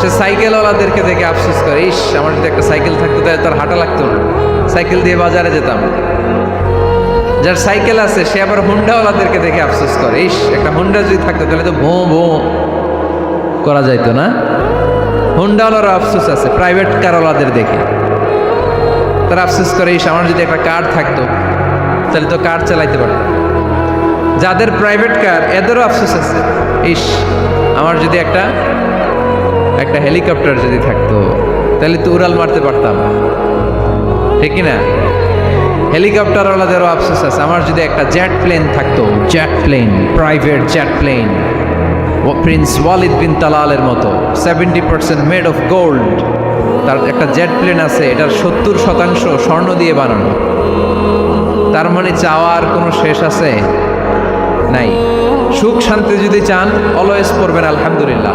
সে সাইকেলওয়ালাদেরকে দেখে আফসোস করে, ইস, আমার যদি একটা সাইকেল থাকতো তাহলে তার হাঁটা লাগতো না। সাইকেল দিয়ে বাজারে যেতাম। যার সাইকেল আছে, সে আবার হুন্ডাওয়ালাদেরকে দেখে আফসোস করে, ইস, একটা হুন্ডা যদি থাকতো তাহলে তো ভোঁ ভোঁ করা যাইতো না। হুন্ডাওয়ালারও আফসোস আছে, প্রাইভেট কারওয়ালাদের দেখে। তারা আফসোস করে, ইস, আমার যদি একটা কার থাকতো, তাহলে তো কার চালাইতে পারতো যাদের প্রাইভেট কার, এদেরও আফসোস আছে, ইস, আমার যদি একটা একটা হেলিকপ্টার যদি থাকতো, তাহলে তো উড়াল মারতে পারতাম। ঠিক না হেলিকপ্টারওয়ালাদেরও আফসোস আছে। আমার যদি একটা জেট প্লেন থাকতো jet plane private jet plane prince Walid bin তালালের মতো seventy percent made of gold তার একটা জেট প্লেন আছে, এটার সত্তর শতাংশ স্বর্ণ দিয়ে বানানো। তার মানে চাওয়ার কোনো শেষ আছে? নাই। সুখ শান্তি যদি চান অলওয়েজ পড়বেন, আলহামদুলিল্লাহ।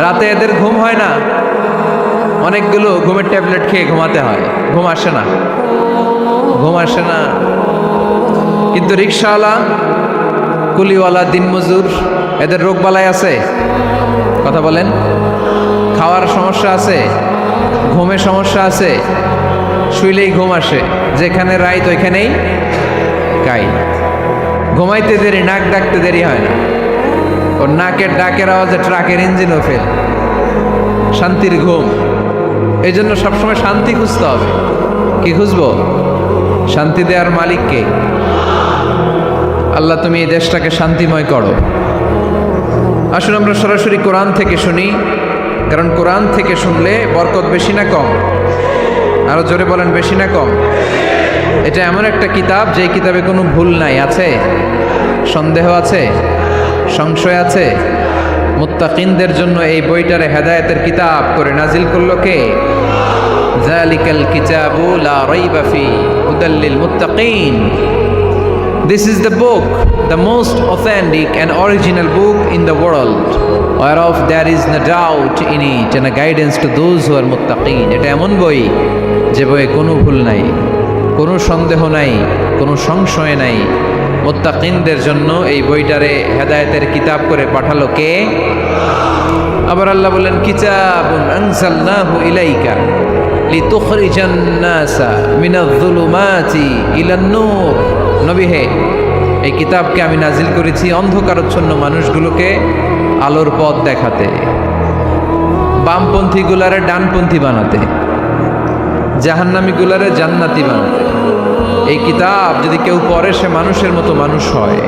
রাতে এদের ঘুম হয় না। অনেকগুলো ঘুমের ট্যাবলেট খেয়ে ঘুমাতে হয়। ঘুম আসে না। ঘুম আসে না। কিন্তু রিক্সাওয়ালা কুলিওয়ালা, দিনমজুর, এদের রোগ বালাই আছে? কথা বলেন। খাওয়ার সমস্যা আছে? ঘুমের সমস্যা আছে? শুইলেই ঘুম আসে। যেখানে রাইত, ওইখানেই কাই। ঘুমাইতে দেরি, নাক ডাকতে দেরি হয় না। ওর নাকের ডাকের আওয়াজে ট্রাকের ইঞ্জিনও ফেল শান্তির ঘুম। এই জন্য সবসময় শান্তি খুঁজতে হবে। কি খুঁজবো? শান্তি দেওয়ার মালিককে আল্লাহ, তুমি এই দেশটাকে শান্তিময় করো। আসুন আমরা সরাসরি কোরআন থেকে শুনি, কারণ কোরআন থেকে শুনলে বরকত বেশি না কম? আরও জোরে বলেন, বেশি না কম? এটা এমন একটা কিতাব যে কিতাবে কোনো ভুল নাই, আছে? সন্দেহ আছে? সংশয় আছে মুত্তাকিনদের জন্য এই বইটারে হেদায়েতের কিতাব করে নাজিল করল কে জালিকাল কিতাবু লা রাইবা ফি হুদাল লিল মুত্তাকিন This is the book, the most authentic and original book in the world, whereof there is no doubt in it and a guidance to those who are muttaqin. এটা এমন বই যে বইয়ে কোনো ভুল নাই কোনো সন্দেহ নাই কোনো সংশয় নাই মুত্তাকিনদের জন্য এই বইটারে হেদায়েতের কিতাব করে পাঠালো কে? আবার আল্লাহ বলেন কিতাবুন আনজালনাহু ইলাইকা লিতুখরিজান নাসা মিনাজ-যুলুমাতি ইলান নূর নবী হে, এই কিতাবকে আমি নাজিল করেছি অন্ধকারচ্ছন্ন মানুষগুলোকে আলোর পথ দেখাতে বামপন্থী গুলারে ডানপন্থী বানাতে জাহান্নামী গুলারে জান্নাতি বানাতে। এই কিতাব যদি কেউ পড়ে সে মানুষের মতো মানুষ হয়।